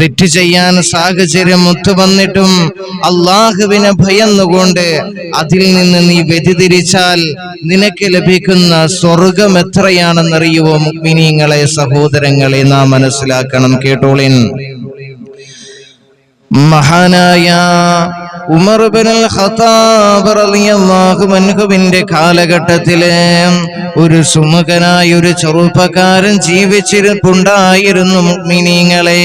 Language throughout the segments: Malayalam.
തെറ്റ് ചെയ്യാൻ സാഹചര്യം ഒത്തു വന്നിട്ടും അള്ളാഹുവിനെ ഭയന്നുകൊണ്ട് അതിൽ നിന്ന് നീ വ്യതിതിരിച്ചാൽ നിനക്ക് ലഭിക്കുന്ന സ്വർഗം എത്രയാണെന്നറിയുവോ മുക്മിനീങ്ങളെ സഹോദരങ്ങളെ നാം മനസ്സിലാക്കണം. കേട്ടോളിൻ. മഹാനായ ഉമർ ബിനുൽ ഖത്താബ് കാലഘട്ടത്തിലെ ഒരു സുമുഖനായ ഒരു ചെറുപ്പക്കാരൻ ജീവിച്ചിരിപ്പുണ്ടായിരുന്നു മുഅ്മിനീങ്ങളെ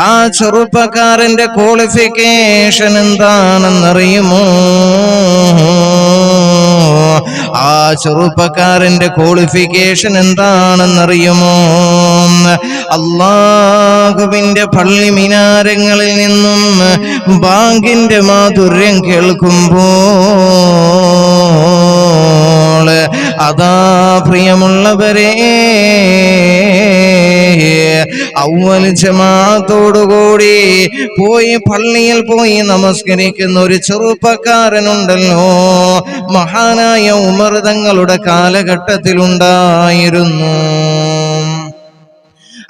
ആ ചെറുപ്പക്കാരന്റെ ക്വാളിഫിക്കേഷൻ എന്താണെന്നറിയുമോ? ആ ചെറുപ്പക്കാരന്റെ ക്വാളിഫിക്കേഷൻ എന്താണെന്നറിയുമോ? അള്ളാഹുവിന്റെ പള്ളി മിനാരങ്ങളിൽ നിന്നും ബാങ്കിന്റെ മാധുര്യം കേൾക്കുമ്പോൾ അതാ പ്രിയമുള്ളവരെ ഔവൽ ജമാത്തോടുകൂടി പോയി പള്ളിയിൽ പോയി നമസ്കരിക്കുന്ന ഒരു ചെറുപ്പക്കാരനുണ്ടല്ലോ. മഹാനായ ഉമർ തങ്ങളുടെ കാലഘട്ടത്തിലുണ്ടായിരുന്നു.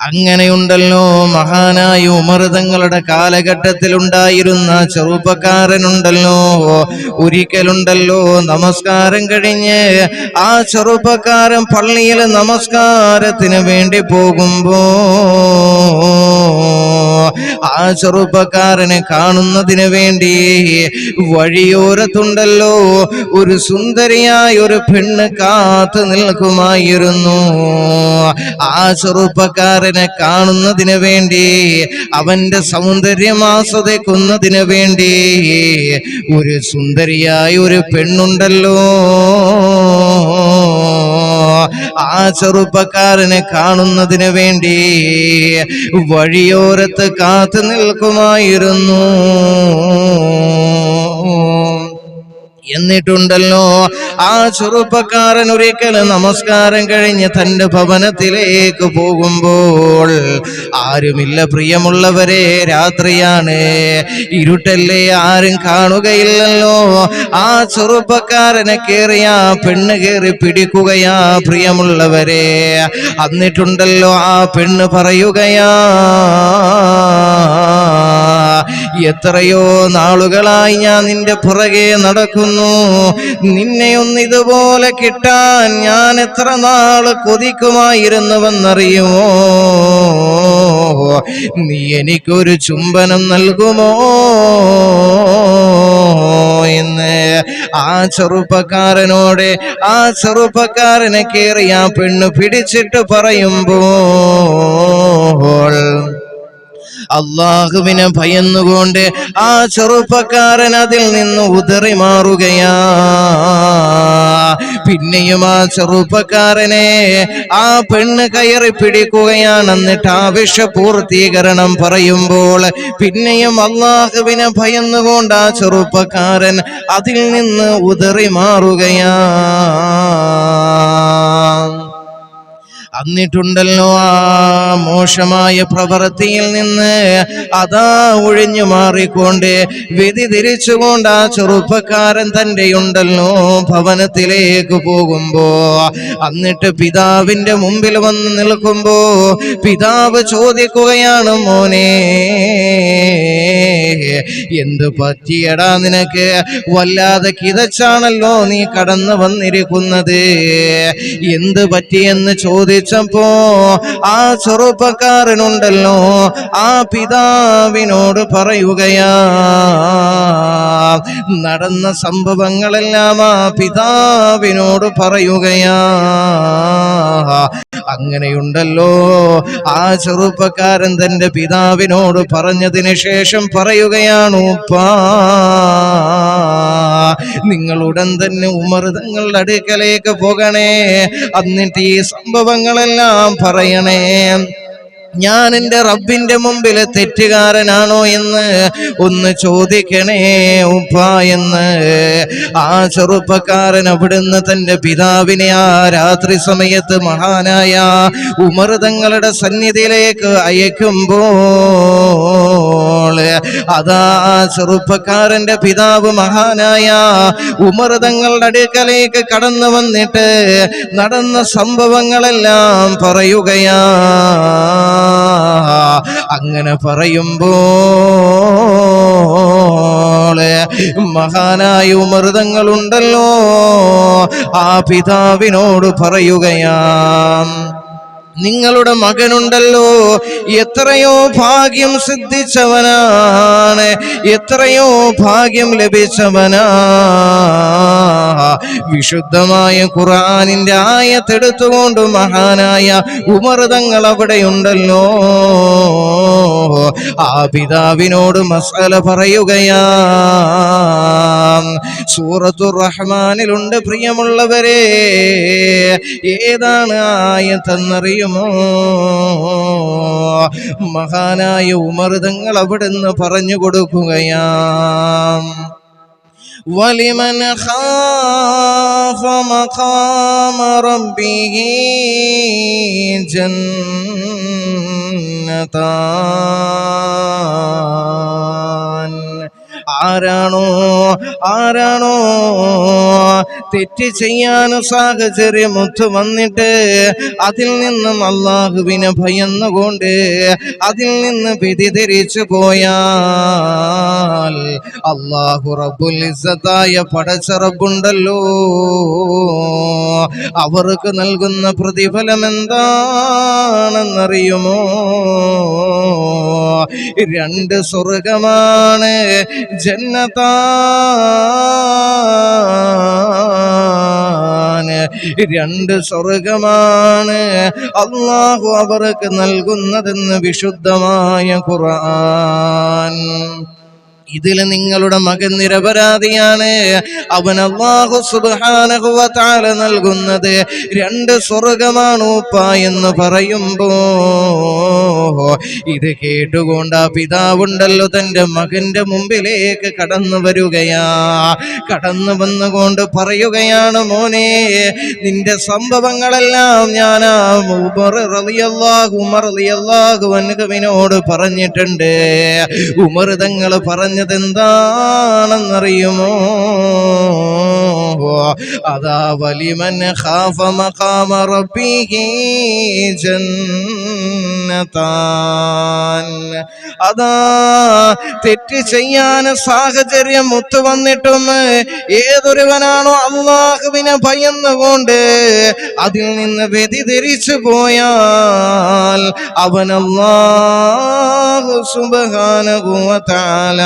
അങ്ങനെയുണ്ടല്ലോ. മഹാനായ ഉമർ തങ്ങളുടെ കാലഘട്ടത്തിൽ ഉണ്ടായിരുന്ന ചെറുപ്പക്കാരനുണ്ടല്ലോ. ഒരിക്കലുണ്ടല്ലോ നമസ്കാരം കഴിഞ്ഞ് ആ ചെറുപ്പക്കാരൻ പള്ളിയിൽ നമസ്കാരത്തിന് വേണ്ടി പോകുമ്പോ ആ ചെറുപ്പക്കാരനെ കാണുന്നതിന് വേണ്ടി വഴിയോരത്തുണ്ടല്ലോ ഒരു സുന്ദരിയായ ഒരു പെണ്ണ് കാത്തു നിൽക്കുമായിരുന്നു. ആ ചെറുപ്പക്കാരനെ കാണുന്നതിന് വേണ്ടി അവന്റെ സൗന്ദര്യം ആസ്വദിക്കുന്നതിന് വേണ്ടി ഒരു സുന്ദരിയായ ഒരു പെണ്ണുണ്ടല്ലോ. ആ ചെറുപ്പക്കാരനെ കാണുന്നതിന് വേണ്ടി വഴിയോരത്ത് കാത്തു നിൽക്കുമായിരുന്നു. എന്നിട്ടുണ്ടല്ലോ. ആ ചെറുപ്പക്കാരൻ ഒരിക്കൽ നമസ്കാരം കഴിഞ്ഞ് തന്റെ ഭവനത്തിലേക്ക് പോകുമ്പോൾ ആരുമില്ല പ്രിയമുള്ളവരെ രാത്രിയാണ്. ഇരുട്ടല്ലേ ആരും കാണുകയില്ലല്ലോ. ആ ചെറുപ്പക്കാരനെ കയറിയാ പെണ്ണ് കയറി പിടിക്കുകയാ പ്രിയമുള്ളവരെ. എന്നിട്ടുണ്ടല്ലോ ആ പെണ്ണ് പറയുകയാ എത്രയോ നാളുകളായി ഞാൻ നിന്റെ പുറകെ നടക്കുന്നു. നിന്നെ ഒന്ന് ഇതുപോലെ കിട്ടാൻ ഞാൻ എത്ര നാൾ കൊതിക്കുമായിരുന്നുവെന്നറിയുമോ? നീ എനിക്കൊരു ചുംബനം നൽകുമോ? എന്ന് ആ ചെറുപ്പക്കാരനോട് ആ ചെറുപ്പക്കാരനെ കയറി ആ പെണ്ണ് പിടിച്ചിട്ട് പറയുമ്പോൾ അള്ളാഹുവിനെ ഭയന്നുകൊണ്ട് ആ ചെറുപ്പക്കാരൻ അതിൽ നിന്ന് ഉതറി മാറുകയാ. പിന്നെയും ആ ചെറുപ്പക്കാരനെ ആ പെണ്ണ് കയറി പിടിക്കുകയാണ് എന്നിട്ട് ആവശ്യ പൂർത്തീകരണം പറയുമ്പോൾ പിന്നെയും അള്ളാഹുവിനെ ഭയന്നുകൊണ്ട് ആ ചെറുപ്പക്കാരൻ അതിൽ നിന്ന് ഉതറി മാറുകയാ. എന്നിട്ടുണ്ടല്ലോ ആ മോശമായ പ്രവൃത്തിയിൽ നിന്ന്. അതാ ഒഴിഞ്ഞു മാറിക്കൊണ്ട് വിധി തിരിച്ചുകൊണ്ട് ആ ചെറുപ്പക്കാരൻ തന്റെ ഉണ്ടല്ലോ ഭവനത്തിലേക്ക് പോകുമ്പോ എന്നിട്ട് പിതാവിന്റെ മുമ്പിൽ വന്ന് നിൽക്കുമ്പോ പിതാവ് ചോദിക്കുകയാണ് മോനെ എന്ത് പറ്റിയടാ നിനക്ക്? വല്ലാതെ കിതച്ചാണല്ലോ നീ കടന്നു വന്നിരിക്കുന്നത്. എന്ത് പറ്റിയെന്ന് ചോദിച്ചപ്പോ ആ ചെറുപ്പക്കാരനുണ്ടല്ലോ ആ പിതാവിനോട് പറയുകയാ. നടന്ന സംഭവങ്ങളെല്ലാം ആ പിതാവിനോട് പറയുകയാ. അങ്ങനെയുണ്ടല്ലോ. ആ ചെറുപ്പക്കാരൻ തന്റെ പിതാവിനോട് പറഞ്ഞതിന് ശേഷം പറയുകയാണ് ഉപ്പാ നിങ്ങൾ ഉടൻ തന്നെ ഉമർ തങ്ങളുടെ അടുക്കലേക്ക് പോകണേ. എന്നിട്ട് ഈ സംഭവങ്ങളെല്ലാം പറയണേ. ഞാൻ എന്റെ റബ്ബിന്റെ മുമ്പിൽ തെറ്റുകാരനാണോ എന്ന് ഒന്ന് ചോദിക്കണേ ഉപ്പ എന്ന്. ആ ചെറുപ്പക്കാരൻ അവിടുന്ന് തന്റെ പിതാവിനെ ആ രാത്രി സമയത്ത് മഹാനായ ഉമർ തങ്ങളുടെ സന്നിധിയിലേക്ക് അയക്കുമ്പോൾ അതാ ചെറുപ്പക്കാരന്റെ പിതാവ് മഹാനായ ഉമർ തങ്ങളുടെ അടുക്കലേക്ക് കടന്നു വന്നിട്ട് നടന്ന സംഭവങ്ങളെല്ലാം പറയുകയാ. അങ്ങനെ പറയുമ്പോ മഹാനായ ഉമൃതങ്ങളുണ്ടല്ലോ ആ പിതാവിനോട് പറയുകയാം. നിങ്ങളുടെ മകനുണ്ടല്ലോ. എത്രയോ ഭാഗ്യം സിദ്ധിച്ചവനാണ്. എത്രയോ ഭാഗ്യം ലഭിച്ചവനാ. വിശുദ്ധമായ ഖുറാനിന്റെ ആയത്തെടുത്തുകൊണ്ട് മഹാനായ ഉമർ തങ്ങൾ അവിടെയുണ്ടല്ലോ. ആ പിതാവിനോട് മസാല പറയുകയാ. സൂറത്തു റഹ്മാനിലുണ്ട് പ്രിയമുള്ളവരെ ഏതാണ് ആയത്തെന്നറിയുമോ മഹാനായ ഉമർ തങ്ങൾ അവിടുന്ന് പറഞ്ഞു കൊടുക്കുകയാം. ولمن خاف مقام ربه جنتان ആരാണോ? ആരാണോ? തെറ്റ് ചെയ്യാൻ സാഹചര്യം ഒത്തു വന്നിട്ട് അതിൽ നിന്നും അള്ളാഹുവിനെ ഭയന്നുകൊണ്ട് അതിൽ നിന്ന് വ്യതിധരിച്ചു പോയാൽ അള്ളാഹു റബ്ബുൽ ഇസ്സത്തായ പടച്ചറബുണ്ടല്ലോ. അവർക്ക് നൽകുന്ന പ്രതിഫലം എന്താണെന്നറിയുമോ? രണ്ട് സ്വർഗമാണ് ജന്നതാണ് രണ്ട് സ്വർഗമാണ്. അള്ളാഹു അവർക്ക് നൽകുന്നതെന്ന് വിശുദ്ധമായ ഖുർആൻ. ഇതിൽ നിങ്ങളുടെ മകൻ നിരപരാധിയാണ്. അവൻ അള്ളാഹു തആല നൽകുന്നത് രണ്ട് സ്വർഗമാണ് ഉപ്പ എന്ന് പറയുമ്പോ ഇത് കേട്ടുകൊണ്ട് ആ പിതാവുണ്ടല്ലോ തന്റെ മകന്റെ മുമ്പിലേക്ക് കടന്നു വരികയാ. കടന്നു വന്നുകൊണ്ട് പറയുകയാണ് മോനെ നിന്റെ സംഭവങ്ങളെല്ലാം ഞാൻ ഉമർ റളിയല്ലാഹു ഉമർ റളിയല്ലാഹു അൻഹുവിനോട് പറഞ്ഞിട്ടുണ്ട്. ഉമർ തങ്ങൾ പറഞ്ഞത് എന്താണെന്നറിയുമോ അതാ വലിമൻ ഖാഫ മഖാമ റബ്ബിഹി ജന്നതാൻ അതാ തെറ്റ് ചെയ്യാൻ സാഹചര്യം ഒത്തു വന്നിട്ടും ഏതൊരുവനാണോ അള്ളാഹുവിനെ ഭയന്നുകൊണ്ട് അതിൽ നിന്ന് വ്യതിധരിച്ചു പോയാൽ അവൻ അള്ളാഹു തആല.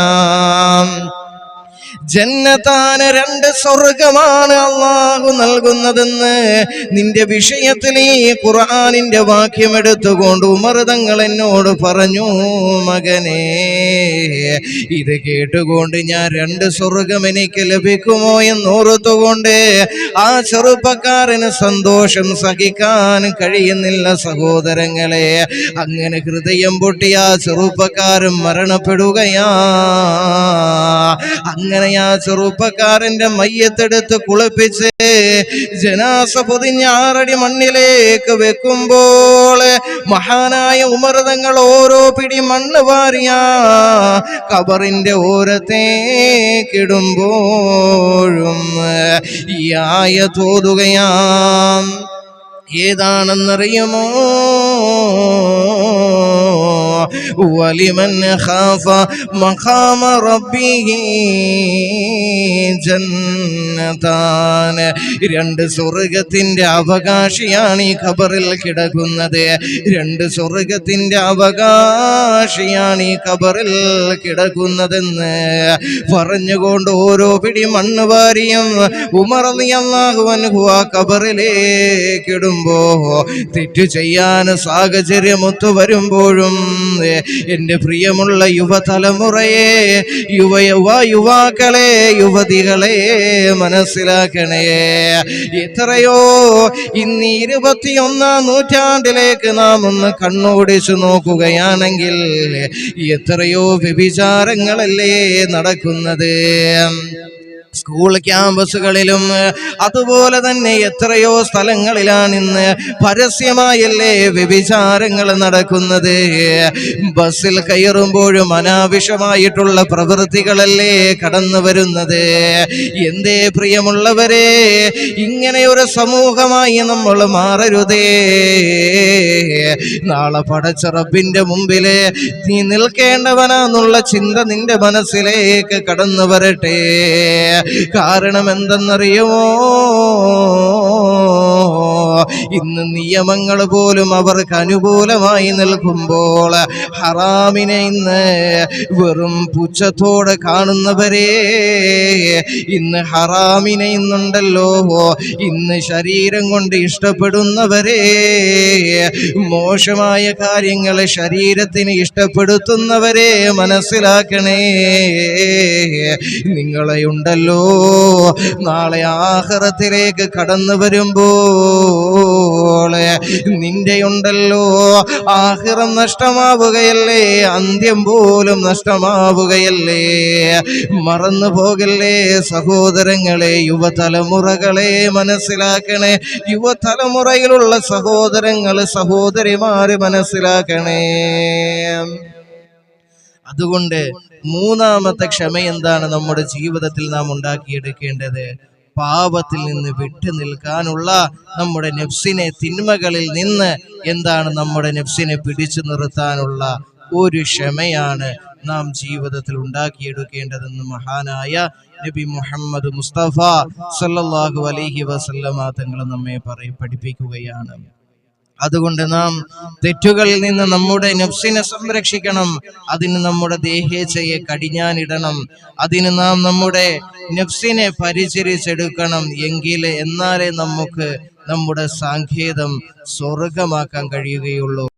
ജന്നത്താന് രണ്ട് സ്വർഗമാണ് അള്ളാഹു നൽകുന്നതെന്ന് നിന്റെ വിഷയത്തിൽ ഈ ഖുർആാനിന്റെ വാക്യം എടുത്തുകൊണ്ട് ഉമർ തങ്ങൾ എന്നോട് പറഞ്ഞു മകനെ ഇത് കേട്ടുകൊണ്ട് ഞാൻ രണ്ട് സ്വർഗം എനിക്ക് ലഭിക്കുമോ എന്നോർത്തുകൊണ്ട് ആ ചെറുപ്പക്കാരന് സന്തോഷം സഹിക്കാൻ കഴിയുന്നില്ല സഹോദരങ്ങളെ. അങ്ങനെ ഹൃദയം പൊട്ടിയ ആ ചെറുപ്പക്കാരൻ മരണപ്പെടുകയാ. അങ്ങനെ ആ ചെറുപ്പക്കാരന്റെ മയ്യത്തെടുത്ത് കുളിപ്പിച്ച് ജനാസ പൊതിഞ്ഞ ആറടി മണ്ണിലേക്ക് വെക്കുമ്പോൾ മഹാനായ ഉമർതങ്ങൾ ഓരോ പിടി മണ്ണ് വാരിയ കബറിന്റെ ഓരത്തേക്കിടുമ്പോഴും ഈ ആയ തോതുകയാം. ഏതാണെന്നറിയുമോ? വലിമൻ خاف مقام ربه ജന്നതാൻ രണ്ട് സ്വർഗത്തിന്റെ അവകാശിയാണ് ഈ ഖബറിൽ കിടക്കുന്നത്. രണ്ട് സ്വർഗത്തിന്റെ അവകാശിയാണ് ഈ ഖബറിൽ കിടക്കുന്നതെന്ന് പറഞ്ഞുകൊണ്ട് ഓരോ പിടി മണ്ണ് വാരിയും അൻഹു ആ ഖബറിലേക്കിടുമ്പോ തെറ്റു ചെയ്യാൻ സാഹചര്യം ഒത്തു വരുമ്പോഴും എന്റെ പ്രിയമുള്ള യുവതലമുറയെ യുവ യുവ യുവാക്കളെ യുവതികളെ മനസ്സിലാക്കണേ. എത്രയോ ഇന്ന് ഇരുപത്തിയൊന്നാം നൂറ്റാണ്ടിലേക്ക് നാം ഒന്ന് കണ്ണോടിച്ചു നോക്കുകയാണെങ്കിൽ എത്രയോ വ്യഭിചാരങ്ങളല്ലേ നടക്കുന്നത്. സ്കൂൾ ക്യാമ്പസുകളിലും അതുപോലെ തന്നെ എത്രയോ സ്ഥലങ്ങളിലാണ് ഇന്ന് പരസ്യമായല്ലേ വ്യഭിചാരങ്ങൾ നടക്കുന്നത്. ബസ്സിൽ കയറുമ്പോഴും അനാവശ്യമായിട്ടുള്ള പ്രവൃത്തികളല്ലേ കടന്നു വരുന്നത്. എന്തേ പ്രിയമുള്ളവരെ ഇങ്ങനെ ഒരു സമൂഹമായി നമ്മൾ മാറരുതേ. നാളെ പടച്ചിറപ്പിന്റെ മുമ്പിൽ നീ നിൽക്കേണ്ടവനാന്നുള്ള ചിന്ത നിന്റെ മനസ്സിലേക്ക് കടന്നു വരട്ടെ. കാരണം എന്തെന്നറിയുമോ ഇന്ന് നിയമങ്ങൾ പോലും അവർക്ക് അനുകൂലമായി നിൽക്കുമ്പോൾ ഹറാമിനെ ഇന്ന് വെറും പുച്ഛത്തോടെ കാണുന്നവരെ ഇന്ന് ഹറാമിനെ ഇന്നുണ്ടല്ലോ ഇന്ന് ശരീരം കൊണ്ട് ഇഷ്ടപ്പെടുന്നവരെ മോശമായ കാര്യങ്ങൾ ശരീരത്തിന് ഇഷ്ടപ്പെടുത്തുന്നവരെ മനസ്സിലാക്കണേ. നിങ്ങളെ ഉണ്ടല്ലോ നാളെ ആഹാരത്തിലേക്ക് കടന്നു വരുമ്പോൾ നിന്റെ ഉണ്ടല്ലോ ആഹിറം നഷ്ടമാവുകയല്ലേ? അന്ത്യം പോലും നഷ്ടമാവുകയല്ലേ? മറന്നു പോകല്ലേ സഹോദരങ്ങളെ യുവതലമുറകളെ മനസ്സിലാക്കണേ. യുവതലമുറയിലുള്ള സഹോദരങ്ങൾ സഹോദരിമാര് മനസ്സിലാക്കണേ. അതുകൊണ്ട് മൂന്നാമത്തെ ക്ഷമ എന്താണ് നമ്മുടെ ജീവിതത്തിൽ നാം ഉണ്ടാക്കിയെടുക്കേണ്ടത്? പാപത്തിൽ നിന്ന് വിട്ടു നിൽക്കാനുള്ള നമ്മുടെ നെഫ്സിനെ തിന്മകളിൽ നിന്ന് എന്താണ് നമ്മുടെ നെഫ്സിനെ പിടിച്ചു നിർത്താനുള്ള ഒരു ക്ഷമയാണ് നാം ജീവിതത്തിൽ ഉണ്ടാക്കിയെടുക്കേണ്ടതെന്ന് മഹാനായ നബി മുഹമ്മദ് മുസ്തഫ സല്ലല്ലാഹു അലൈഹി വസല്ലമ തങ്ങൾ നമ്മെ പറയ പഠിപ്പിക്കുകയാണ്. അതുകൊണ്ട് നാം തെറ്റുകളിൽ നിന്ന് നമ്മുടെ നഫ്സിനെ സംരക്ഷിക്കണം. അതിന് നമ്മുടെ ദേഹേച്ഛയെ കടിഞ്ഞാനിടണം. അതിന് നാം നമ്മുടെ നഫ്സിനെ പരിചരിച്ചെടുക്കണം. എങ്കിലേ എന്നാലേ നമുക്ക് നമ്മുടെ സാങ്കേതം സ്വർഗമാക്കാൻ കഴിയുകയുള്ളൂ.